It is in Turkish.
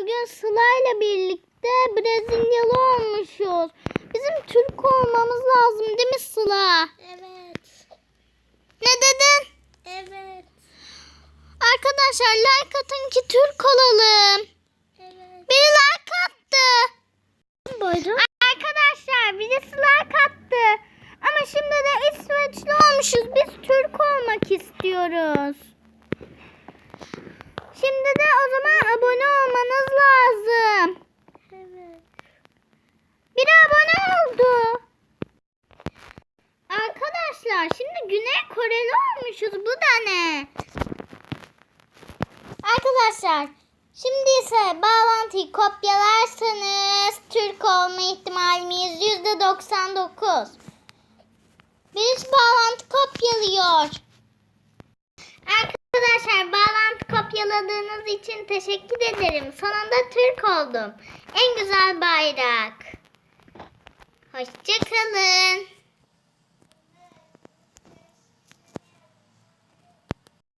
Bugün Sıla ile birlikte Brezilyalı olmuşuz. Bizim Türk olmamız lazım değil mi Sıla? Evet. Ne dedin? Evet. Arkadaşlar like atın ki Türk olalım. Evet. Biri like attı. Buyurun. Arkadaşlar birisi like attı. Ama şimdi de İsveçli olmuşuz. Biz Türk olmak istiyoruz. Şimdi de Arkadaşlar şimdi Güney Koreli olmuşuz. Bu da ne? Arkadaşlar şimdi ise bağlantıyı kopyalarsanız Türk olma ihtimalimiz yüzde 99. Birisi bağlantı kopyalıyor. Arkadaşlar bağlantı kopyaladığınız için teşekkür ederim. Sonunda Türk oldum. En güzel bayrak. Hoşçakalın.